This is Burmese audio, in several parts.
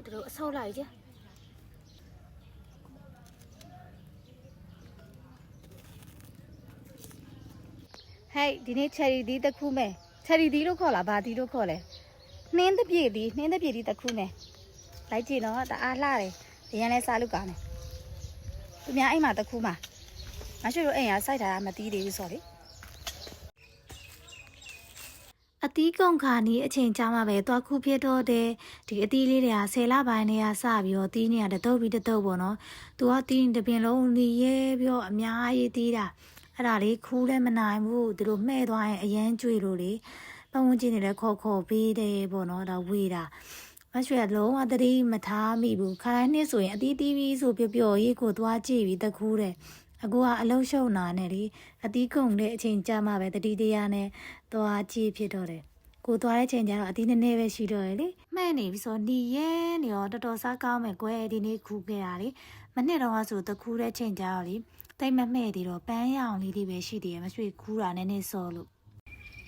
နော်သူတို့အဆုပ်လိုက်ကြဟဲ့ဒီနေ့ cherry ဒီတစ်ခုမဲ့ cherry ဒီလို့ခေါ်လားဘာဒီလို့ခေါ်လဲနှင်းတပြည့်ဒီနှင်းတပြည့်ဒီတစ်ခုမဲ့လိုက်ကြည့်နော်တအားလှတယ်ဒီရန်လဲစားလို့ကောင်းတယ်သူများအိမ်မှာတစ်ခုမှာမရှိလို့အိမ်ကစိုက်ထားတာမတီးသေးဘူးဆိုတော့ လေအသီးကုန်ခါနီးအချိန်ကြာမှပဲသွားခုဖြစ်တော့တဲ့ဒီအသီးလေးတွေက10လပိုင်းတွေကစပြီးတော့တီးနေရတဲ့တုပ်ပြီးတုပ်ပေါ့နော်။သူကတီးတစ်ပင်လုံးနေရဲပြီးတော့အများကြီးတီးတာအဲ့ဒါလေးခူးလည်းမနိုင်ဘူးသူတို့မှဲ့သွားရင်အရန်ကြွေလို့လေပတ်ဝန်းကျင်တွေလည်းခေါ်ခေါ်ပေးတယ်ပေါ့နော်ဒါဝေးတာမရွှေကလုံးဝတတိမထားမိဘူးခါတိုင်းနှစ်ဆိုရင်အသီးတီးပြီးဆိုပျော်ပျော်ရေးကိုသွားကြည့်ပြီးတခူးတဲ့အခုကအလုံးရှုံနာနဲ့လေအသီးကုန်တဲ့အချိန်ကြာမှပဲတတိတရားနဲ့သွားကြည့်ဖြစ်တော့တယ် ကိုသွားတဲ့ချိန်ကျတော့အတီးနည်းနည်းပဲရှိတော့ရလေမှဲ့နေပြီဆိုနီရဲနေရောတော်တော်စားကောင်းမယ်ကွယ်ဒီနေ့ခူးခဲ့တာလေမနှစ်တော့ကဆိုတခူးတဲ့ချိန်ကျတော့လေတိတ်မမှဲ့သေးတော့ပန်းရအောင်လေးလေးပဲရှိသေးတယ်မရွှေခူးတာနည်းနည်းစောလို့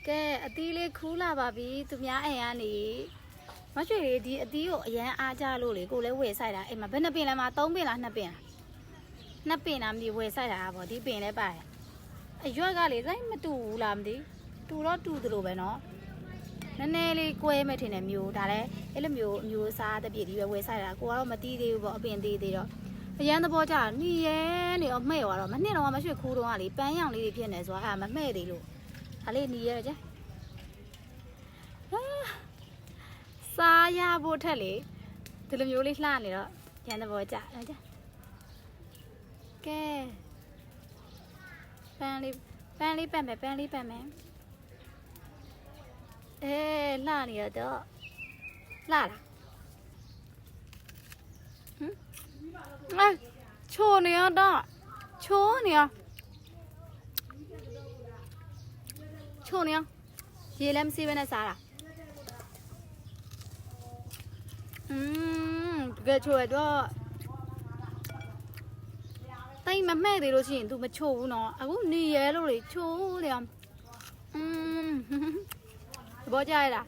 ကဲအတီးလေးခူးလာပါပြီသူများအိမ်ကနေမရွှေလေးဒီအတီးကိုအရန်အားကြလို့လေကိုလည်းဝယ်ဆိုင်တာအိမ်မှာဘယ်နှပင်လဲမှာ၃ပင်လား၂ပင်လားနှစ်ပင်လားမသိဝယ်ဆိုင်တာပေါ့ဒီပင်လည်းပါတယ်အရွက်ကလေစိတ်မတူဘူးလားမသိတူတော့တူသလိုပဲနော် နည်းနည်းလေးကွဲမဲ့ထင်တယ်မျိုးဒါလည်းအဲ့လိုမျိုးအမျိုးအစားတစ်ပြည့်ဒီပဲဝယ်ဆိုင်တာကိုကတော့မတီးသေးဘူးပေါ့အပင်သေးသေးတော့အရန်သဘောကျနီရဲနေတော့မှဲ့သွားတော့မနှစ်တော့မရွှေခူးတော့ကလေပန်းရောင်လေးတွေဖြစ်နေဆိုတော့အဲ့ဒါမမှဲ့သေးလို့ဒါလေးနီရဲကြအာစားရဖို့ထက်လေဒီလိုမျိုးလေးလှနေတော့ရန်သဘောကျတယ်ကြကဲပန်းလေးပန်းလေးပတ်မယ်ပန်းလေးပတ်မယ် အေးလှနေရတော့လှလားဟမ်အဲချိုးနေရတော့ချိုးနေရချိုးနေရရေလည်းမစီးဘဲနဲ့စားတာอืมတကယ်ချိုးရတော့တိတ်မမဲ့သေးလို့ရှိရင် तू မချိုးဘူးเนาะအခုနေရဲလို့လေချိုးလေอืม သဘောကျရလား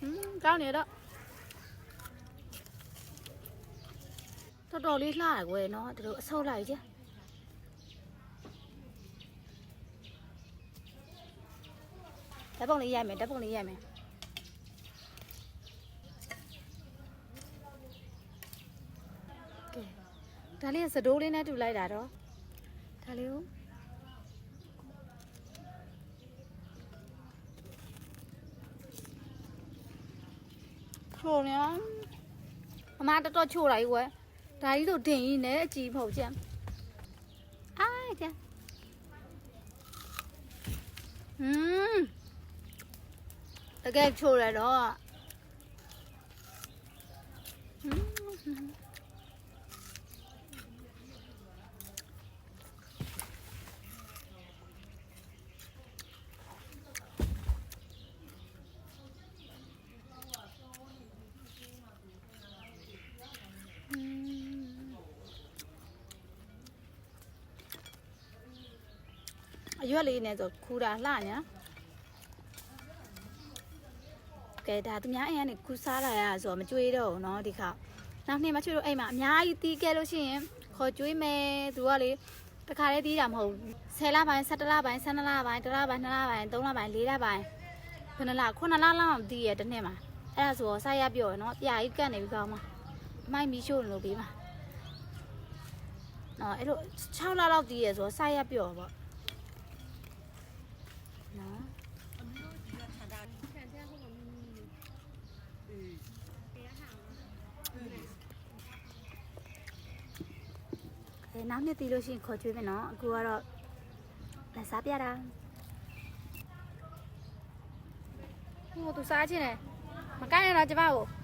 ဟင်းကောင်းနေတော့တော်တော်လေးလှရကွယ်နော်တို့အဆုပ်လိုက်ကြဓာတ်ပုံလေးရိုက်မယ်ဓာတ်ပုံလေးရိုက်မယ်ကဲဒါလေးကစတိုးလေးနဲ့တူလိုက်တာတော့ဒါလေးကို ချိုနေအမတော်တော်ချိုလိုက်ကွယ်ဒါကြီးဆိုတင်ကြီးနဲ့အကြည့်ဖို့ကြံအိုင်ကြဟွန်းတကယ်ချိုရတော့ဟွန်းအ ရွက်လေးနဲ့ဆိုခူတာလှညာကဲဒါသူများအိမ်ကနေခူစားလာရဆိုတော့မကြွေးတော့ဘူးเนาะဒီခါနောက်နေ့မချွေးတော့အိမ်မှာအများကြီးတီးခဲ့လို့ရှိရင်ခေါ်ကြွေးမယ်သူကလေတခါလေးတီးတာမဟုတ်ဘူး10လပိုင်း17လပိုင်း12လပိုင်း1လပိုင်း2လပိုင်း3လပိုင်း4လပိုင်း9လ9လလောက်တီးရတဲ့နေ့မှာအဲ့ဒါဆိုတော့စားရပြော့เนาะပြာကြီးကတ်နေပြီကောင်းမှာအမိုက်မီးရှို့နေလို့ပြီးမှာနော်အဲ့လို6လလောက်တီးရဆိုတော့စားရပြော့ပေါ့ နော်အဲနောက်နှစ်တီးလို့ရှိရင်ခေါ်ကျွေးမယ်နော်အခုကတော့လက်စားပြတာဟိုသူစားချင်းတယ်မကိုင်းရတော့ကျမကို